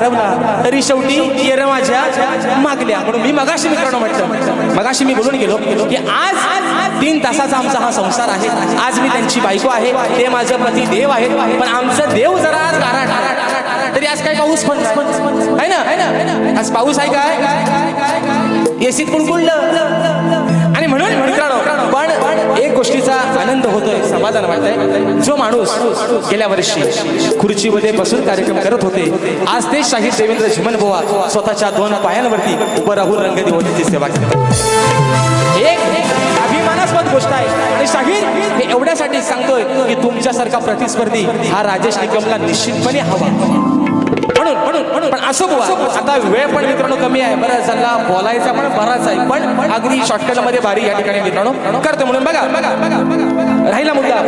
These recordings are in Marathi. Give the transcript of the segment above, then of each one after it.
हरवला तरी शेवटी येर माझ्या मागल्या. म्हणून मी मगाशी मित्रांनो म्हटलं मगाशी मी बोलून गेलो की आज तीन तासाचा आमचा हा संसार आहे. आज मी त्यांची बायको आहे ते माझं पती देव आहेत पण आमचं देव जरा आज गारा तरी आज काय पाऊस पण आहे ना? आज पाऊस आहे काय? एसीत कुणकुळलं आणि म्हणून मित्रांनो पण होतोय समाधान वाटतंय. जो माणूस गेल्या वर्षी खुर्चीमध्ये बसून कार्यक्रम करत होते आज ते शाहीर देवेंद्र झिमन बुवा स्वतःच्या दोन पायांवरती उभं राहून रंगदेवतेची सेवा करतात एक अभिमानास्पद गोष्ट आहे. आणि शाहीर हे एवढ्यासाठी सांगतोय की तुमच्यासारखा प्रतिस्पर्धी हा राजेश निकमला निश्चितपणे हवा. म्हणून म्हणून म्हणून. पण असं बुवा आता वेळ पण मित्रांनो कमी आहे. बरं झाला बोलायचा पण बराच आहे. पण अगदी शॉर्टकटमध्ये बारी या ठिकाणी मित्रांनो. करतो म्हणून बघा बघा बघा. राहिला मुद्दा.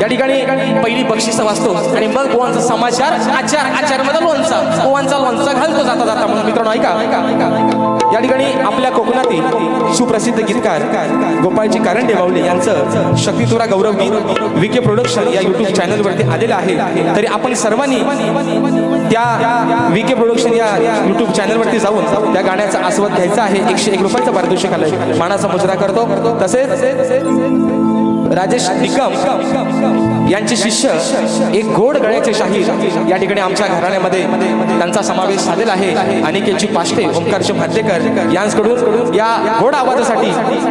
या ठिकाणी पहिली बक्षिसं वाचतो. आणि मग गोवांचा समाचार आचार आचारमध्ये लोणचा गोवांचा लोणचा घालतो जाता जाता म्हणून. मित्रांनो ऐका. या ठिकाणी आपल्या कोकणातील सुप्रसिद्ध गीतकार गोपाळजी कारंडे बावले यांचं शक्तीतुरा गौरव गीत विके प्रोडक्शन या युट्यूब चॅनलवरती आलेलं आहे. तरी आपण सर्वांनी त्या विके प्रोडक्शन या युट्यूब चॅनलवरती जाऊन त्या गाण्याचा आस्वाद घ्यायचा आहे. एकशे एक रुपयाचं पारितोषिक आलाय. मानाचा मुजरा करतो. तसेच राजेश निकम यांचे शिष्य एक गोड गळ्याचे शाहीर या ठिकाणी आमच्या घराण्यामध्ये त्यांचा समावेश झालेला आहे. अनिकेतजी पाष्टे ओंकार भातेकर यांकडून या गोड आवाजासाठी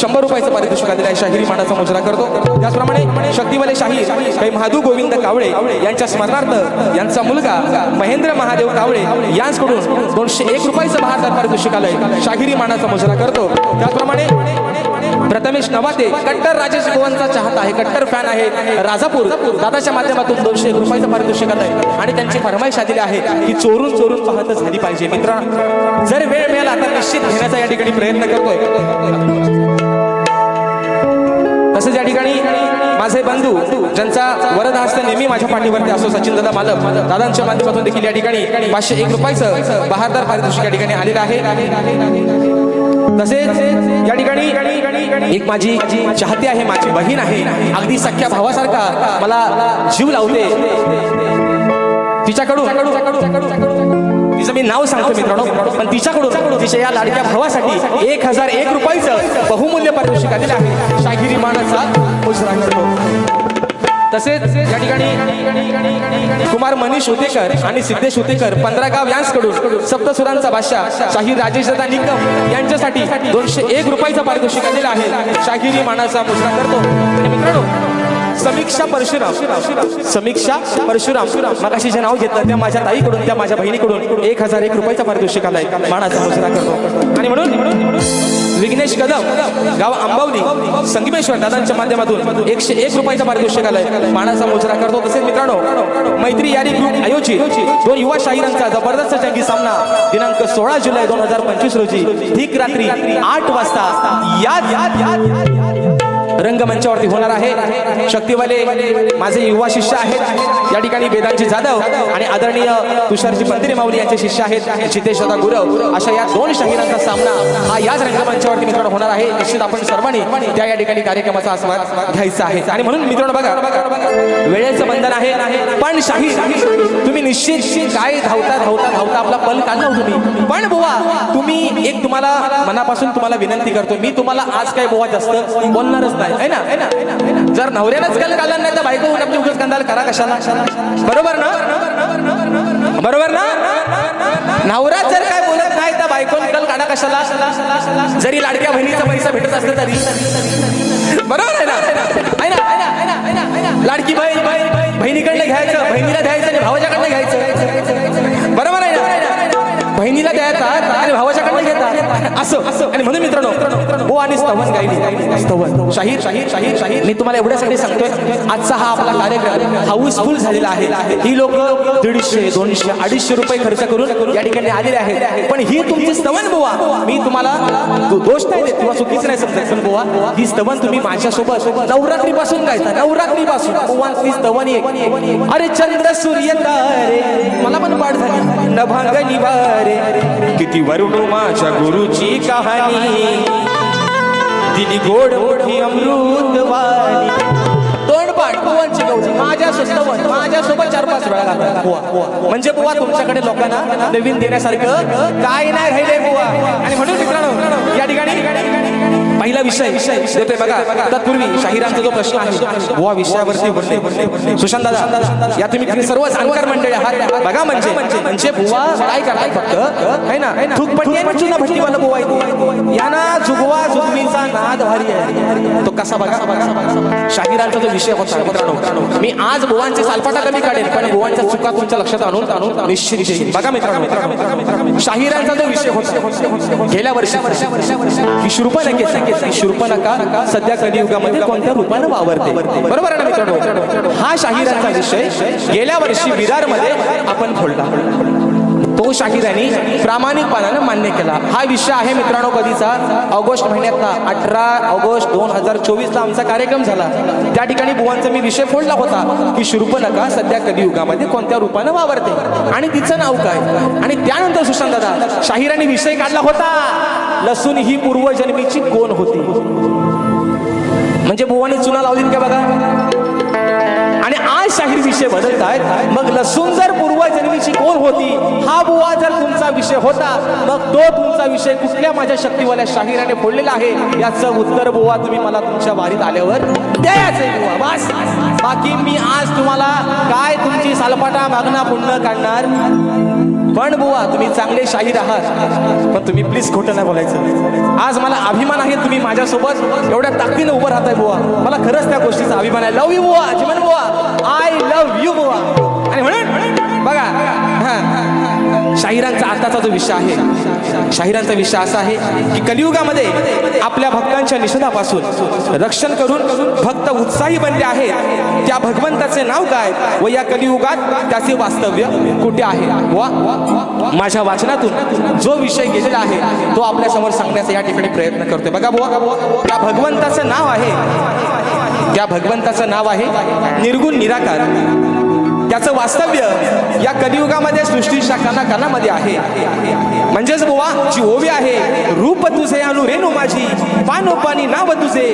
शंभर रुपयाचं पारितोषिक आलेलं आहे. शाहिरी मानाचा मुजरा करतो. त्याचप्रमाणे शक्तिवाले शाहीर काही महादू गोविंद कावळे यांच्या स्मरणार्थ यांचा मुलगा महेंद्र महादेव कावळे यांकडून दोनशे एक रुपयाचं भारतात पारितोषिक आलंय. शाहिरी मानाचा मुजरा करतो. त्याचप्रमाणे प्रथमेश नवाते कट्टर राजेश गोवनचा चाहता आहे कट्टर फॅन आहे राजापूर. दादाच्या माध्यमातून दोनशे रुपयाचं पारितोषिक आहे. आणि त्यांची फरमाईश आलेली आहे की चोरून चोरून पाहत झाली पाहिजे. मित्रांनो जर वेळ मिळाला तर निश्चित घेण्याचा या ठिकाणी प्रयत्न करतोय. तसंच या ठिकाणी माझे बंधू ज्यांचा वरद हस्त नेहमी माझ्या पाठीवरती असो सचिन दादा मालक दादांच्या माध्यमातून देखील या ठिकाणी पाचशे एक रुपयाचं बहारदार पारितोषिक या ठिकाणी आलेलं आहे. तसेच या ठिकाणी एक माझी चाहती आहे माझी बहीण आहे. अगदी सख्या भावासारखा मला जीव लावते. तिच्याकडून तिचं मी नाव सांगतो मित्रांनो पण तिच्याकडून तिच्या या लाडक्या भावासाठी एक हजार एक रुपयाचं बहुमूल्य पारितोषिक आलेलं आहे. शाहिरी मानाचा मुजरा करतो. तसेच या ठिकाणी कुमार मनीष उतेकर आणि सिद्धेश उतेकर पंधरा गाव यांसकडून सप्तसुरांचा बादशाह शाहीर राजेश दादा निकम यांच्यासाठी दोनशे एक रुपयाचा पारितोषिक आलेलं आहे. शाहिरी मानाचा मुजरा करतो. मित्रांनो समीक्षा परशुराम. समीक्षा परशुराम. मगाशी जे नाव घेतलं त्या माझ्या ताईकडून त्या माझ्या बहिणीकडून. एक हजार एक रुपयाचा पारितोषिक आलाय. मानाचा मुजरा करतो. आणि म्हणून विघ्नेश कदम गाव आंबावली संगमेश्वर दादांच्या माध्यमातून एकशे एक रुपयाचा पारितोषिक आलाय. मानाचा मोजरा करतो. तसेच मित्रांनो मैत्री यारी ग्रुप आयोजित दोन युवा शाहिरांचा जबरदस्त जंगी सामना दिनांक सोळा जुलै दोन हजार पंचवीस रोजी. ठीक रात्री आठ वाजता. या रंगमंचावरती होणार आहे. शक्तिवाले माझे युवा शिष्य आहेत. या ठिकाणी वेदांची जाधव आणि आदरणीय तुषारजी पंदिरे माऊली यांचे शिष्य आहेत. जितेश दादा गुरव अशा या दोन शाहिरांचा सामना हा याच रंगमंचावरती मित्रांनो होणार आहे. निश्चित आपण सर्वांनी त्या या ठिकाणी कार्यक्रमाचा आस्वाद घ्यायचा आहे. आणि म्हणून मित्रांनो बघा वेळेचं बंधन आहे. पण शाहीर तुम्ही निश्चित काय धावता धावता धावता आपला पल काढला हो तुम्ही. पण बुवा तुम्ही एक तुम्हाला मनापासून तुम्हाला विनंती करतो मी तुम्हाला आज काय बोवा जास्त बोलणारच नाही है ना? है ना है ना, जर नवऱ्यानंच काल काढला नाही तर बायको आपली उगाच कंदाल करा कशाला? बरोबर ना? बरोबर ना? नवरा जर काय बोलत नाही तर बायको निकाल काढा कशाला? जरी लाडक्या बहिणीचा पैसा भेटत असलं तरी. बरोबर आहे ना? ना? लाडकी बहीण बहिणीकडनं घ्यायचं बहिणीला द्यायचं आणि भावाच्याकडनं घ्यायचं. बरोबर आहे ना? बहिणीला द्यायचा आणि भावाच्याकडनं घेता. असं. असं आणि म्हणून मित्रांनो हो आणि स्तवन गायली स्तवन. शाहीर शाहीर शाहीर शाहीर. मी तुम्हाला एवढ्यासाठी सांगतोय आजचा हा आपला कार्यक्रम हाऊसफुल झालेला आहे. ही लोक दीडशे दोनशे अडीचशे रुपये खर्च करून या ठिकाणी आलेले आहेत. पण ही तुमची स्तवन बुवा. मी तुम्हाला दोष नाही देत किंवा चुकीच नाही समजत. पण बुवा ही स्तवन तुम्ही माझ्यासोबत नवरात्री पासून गायता. नवरात्री पासून बुवांची स्तवन एक. अरे चंद्र सूर्य तारे. मला पण पाठ झाली. नभांग निवारे किती वरुणू माझ्या गुरुची कहाणी. दिली गोड मोठी अमृतवाणी तोंड पाठ बुवांची गवळी माझ्या स्तवन माझ्यासोबत चार पाच वेळा लागला बुवा. म्हणजे बुवा तुमच्याकडे लोकांना नवीन देण्यासारखं काय नाही राहिले बुवा. आणि म्हणून मित्रांनो या ठिकाणी पहिला विषय देतोय बघा तत्पूर्वी शाहिरांचा जो प्रश्न आहे बुवा विषयावरती बोलले सुशांत दादा या तुम्ही सर्व जाणकार मंडळी आहात. बघा म्हणजे म्हणजे बुवा काय करा फक्त? है ना? थुकपट्टी आणि चुना भट्टीवाला बुवा आहे यांना जुगवा जुगवीचा नाद भारी आहे. तो कसा बघा? शाहिरांचा जो विषय होता मित्रांनो मी आज बुवांचे सालपाटा कमी काढेल पण बुवांच्या चुका तुमच्या लक्षात आणून आणून निश्चित येईल. बघा मित्रांनो शाहिरांचा जो विषय होता गेल्या वर्षी ही लगेच ही शूर्पणखा सध्या कलियुगामध्ये कोणत्या रूपानं वावरते? बरोबर आहे ना मित्रांनो? हा शाहिरांचा विषय गेल्या वर्षी विरारमध्ये आपण फोडला तो शाहिरांनी प्रामाणिकपणानं मान्य केला. हा विषय आहे मित्रांनो कधीचा? ऑगस्ट महिन्यातला. अठरा ऑगस्ट दोन हजार चोवीसला आमचा कार्यक्रम झाला. त्या ठिकाणी बुवांचा मी विषय फोडला होता की शूर्पणखा सध्या कलियुगामध्ये कोणत्या रूपानं वावरते? आणि तिचं नाव काय? आणि त्यानंतर सुशांत दादा शाहिरांनी विषय काढला होता. लसूण ही पूर्वजन्मीची कोण होती? म्हणजे बुवाने चुना लावली का बघा? आणि आज शाहीर विषय बदलत आहेत मग लसूण जर पूर्वजन्मीची कोण होती? हा बुवा जर तुमचा विषय होता मग तो तुमचा विषय कुठल्या माझ्या शक्तीवाल्या शाहिराने फोडलेला आहे? याचं उत्तर बुवा तुम्ही मला तुमच्या वारीत आल्यावर द्यायचं बुवा बस. बाकी मी आज तुम्हाला काय तुमची सालपाटा मागणा पुन्हा काढणार? पण बुवा तुम्ही चांगले शाहीर आहात. पण तुम्ही प्लीज खोटं नाही बोलायचं. आज मला अभिमान आहे तुम्ही माझ्यासोबत एवढ्या ताकदीनं उभं राहताय बुवा. मला खरंच त्या गोष्टीचा अभिमान आहे. लव यू बुवा जीवन बुवा. आय लव्ह यू बुवा. आणि म्हणून बघा हा. शाहिरांचा आताचा जो विषय आहे शाहिरांचा विषय असा आहे की कलियुगामध्ये आपल्या भक्तांच्या निषेधापासून रक्षण करून भक्त उत्साही बनले आहेत. त्या भगवंताचे नाव काय व या कलियुगात त्याचे वास्तव्य कुठे आहे? वा माझ्या वाचनातून जो विषय गेलेला आहे तो आपल्यासमोर सांगण्याचा या ठिकाणी प्रयत्न करतोय. बघा बुवा त्या भगवंताचं नाव आहे त्या भगवंताचं नाव आहे निर्गुण निराकार. त्याचं वास्तव्य या कलियुगामध्ये सृष्टीच्या कानाकानामध्ये आहे. म्हणजेच बुवा जी ओवी आहे रूप तुझे अनु रेणू माझी पानोपानी नाव तुझे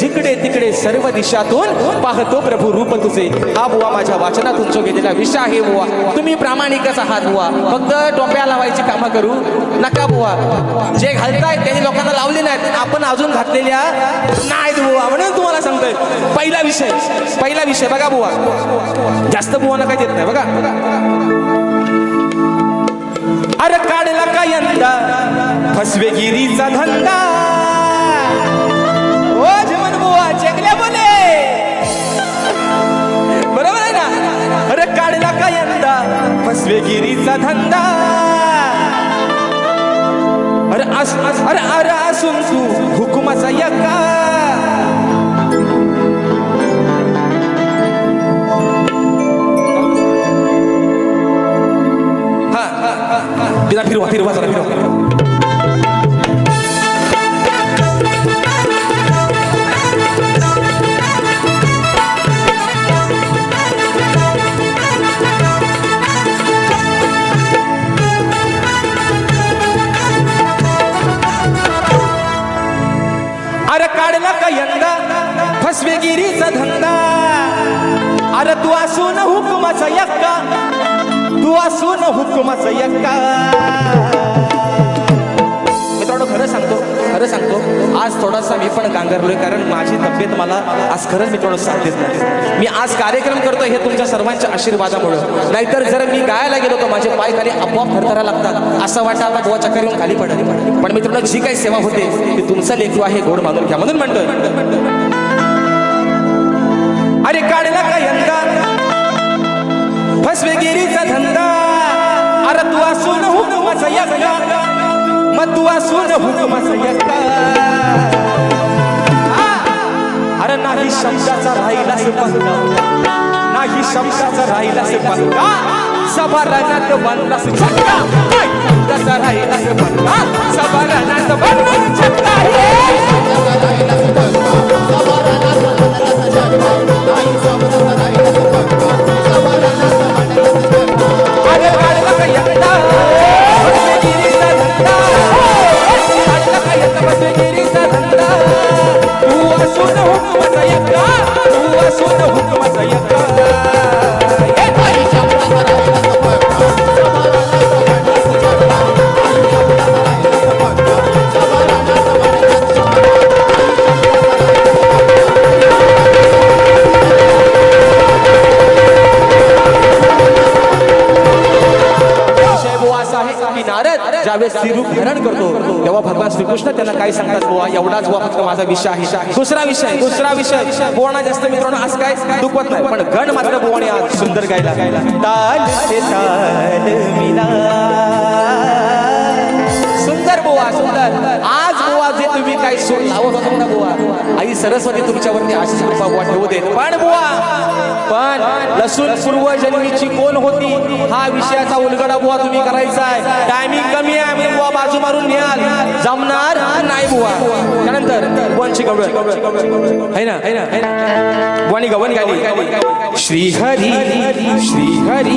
जिकडे तिकडे सर्व दिशातून पाहतो प्रभू रूप तुझे. हा बुवा माझ्या वाचनातून जो घेतलेला विषय आहे बुवा तुम्ही प्रामाणिकच आहात बुवा. फक्त टोप्या लावायची कामं करू नका बुवा. जे घालताय त्यांनी लोकांना लावले नाहीत. आपण अजून घातलेल्या नाहीत बुवा म्हणून तुम्हाला सांगतोय पहिला विषय पहिला विषय बघा बुवा. जास्त बुवा बुवाना काय देत नाही बघा. अरे काढला का यंदा? फसवेगिरीचा धंदा. ओ बुवा चेकल्या बोले. बरोबर आहे ना? अरे काढला का यंदा? फसवेगिरीचा धंदा. अरे अस- अरे अरे असून तू हुकुमाचा यका पण गांगरलोय कारण माझी तब्येत मला आज खरंच मित्रांनो साथ देत नाही. मी आज कार्यक्रम करतो हे तुमच्या सर्वांच्या आशीर्वादामुळं. नाहीतर जर मी गायला गेलो तर माझे पाय खाली आपोआप थरथरा लागतात. असं वाटतं आता बुवा चक्कर येऊन खाली पडली. पण मित्रांनो जी काही सेवा होते ती तुमचं लेखू आहे गोड मानून घ्या म्हणून म्हणतोय. अरे काढला का यंदा? फसवेगिरीचा धंदा. अरे तू असून हुकुमाचा यक्का मग तू असून हुकुमाचा यक्का नाही शब्दाचा राहिला पंगा नाही शब्दाचा राहिला पंगा सभा रणात बनला छक्का नाही शब्दाचा सभा रणात बनला छक्का अरे ज्यावेळेस श्रीरूप धारण करतो तेव्हा भगवान श्रीकृष्ण त्यांना काय सांगा बुवा एवढाच बुवा फक्त माझा विषय आहे. दुसरा विषय दुसरा विषय. बुवाना जास्त मित्रांनो आज काय दुखत नाही पण गण मात्र बुवाने आज सुंदर गायला. गायला ताल से ताल मिला. सुंदर बोवा सुंदर. आज बोवा जे तुम्ही काय सोड लावत होता ना बुवा आई सरस्वती तुमच्यावरती अशीच कृपा ठेवू देत. पण बुवा लसूण पूर्वजन्मीची कोण होती? हा विषयाचा उलगडा बुवा तुम्ही करायचा आहे. टायमिंग कमी आहे आम्ही बुवा बाजू मारून न्याल जमणार नाही बुवा. त्यानंतर बुवांची गवळ है ना? है ना? है ना? बुवानी गवन गाली श्रीहरी श्रीहरी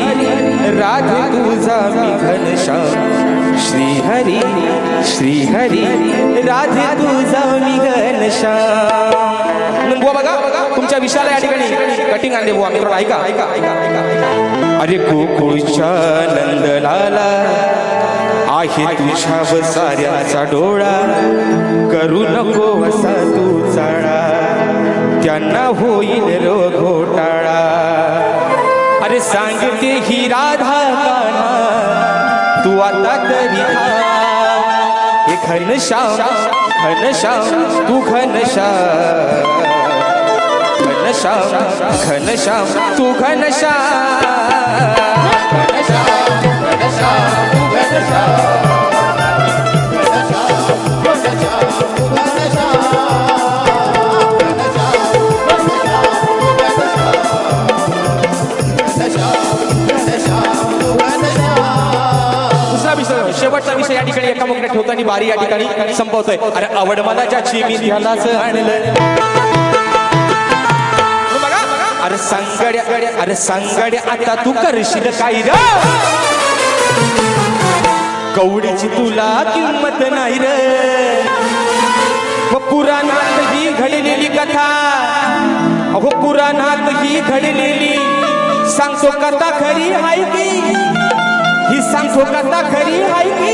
राधे तुझा मी घनश्याम श्री हरी राधे तुझा मी घनश्याम म्हणून बुवा बघा. तुमच्या विषयाला या ठिकाणी कटिंग आणले बुवा. मित्रांनो ऐका. ऐका ऐका ऐका अरे गोकुळच्या नंदलाला आहे तुझ्या साऱ्याचा डोळा. करू नको असा तू चाळा. त्यांना होईल रो घोटाळा. अरे सांगते ही राधा काना तू आता तरी खन श्याम घनश्याम घनश्याम तू घनश्याम घनश्याम घनश्याम तू घनश्याम घनश्याम घनश्याम तू घनश्याम या ठिकाणी एका बारी या ठिकाणी संपवतोय. अरे आवड चिमी ध्यानाच आणलं अरे संगड्या अरे संगड्या आता तू करशील काही र? कवडीची तुला किंमत नाही रे. पुराणात ही घडलेली कथा. अहो पुराणात ही घडलेली सांगतो कथा खरी हाय की? ही सांगतो कथा खरी हाय की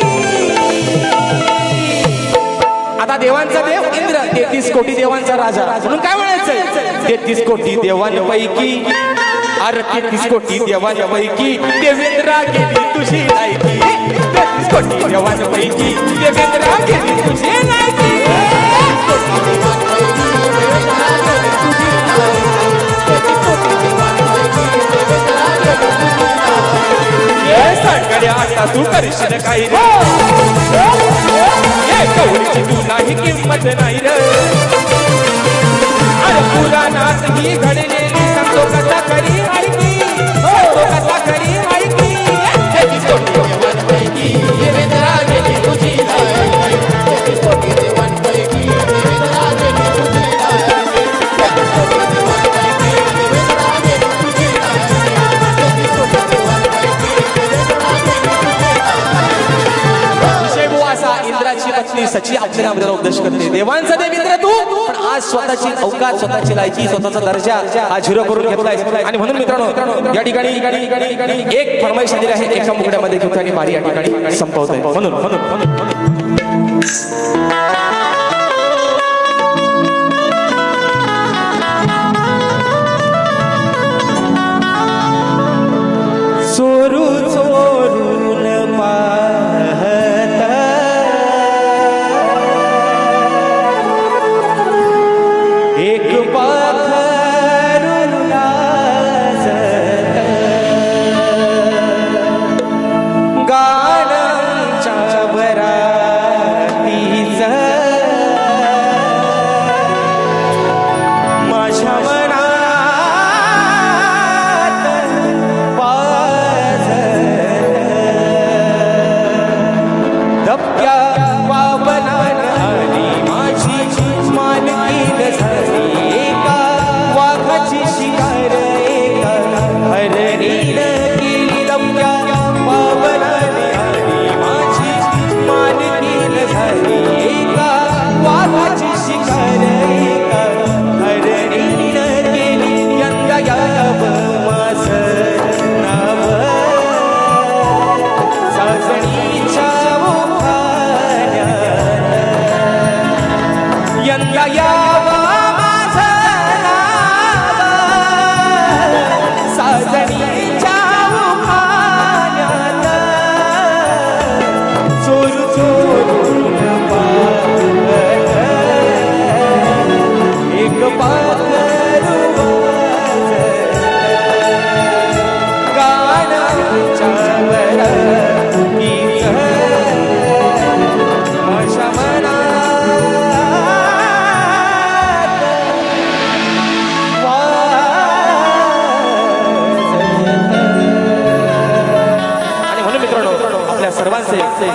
आता देवांचा देव इंद्र तेहतीस कोटी देवांचा राजा. म्हणून काय म्हणायचं तेहतीस कोटी देवांपैकी अरे तेहतीस कोटी देवांपैकी देवेंद्रा गेली तुझी लायकी. तेहतीस कोटी देवांपैकी देवेंद्रा गेली तुझी लायकी. ये आता तू करशील काही रे. कवडीची तू नाही किंमत नाही रे. अरे पुराणात ही घडलेली सांगतो कथा स्वतःची लायची स्वतःचा दर्जा हा झिरो करून घेतलाय आणि म्हणून मित्रांनो या ठिकाणी एक फरमाईश आलेली आहे एका मुकड्यामध्ये घेऊन आणि बारी या ठिकाणी संपवतोय. म्हणून म्हणून. yeah, yeah.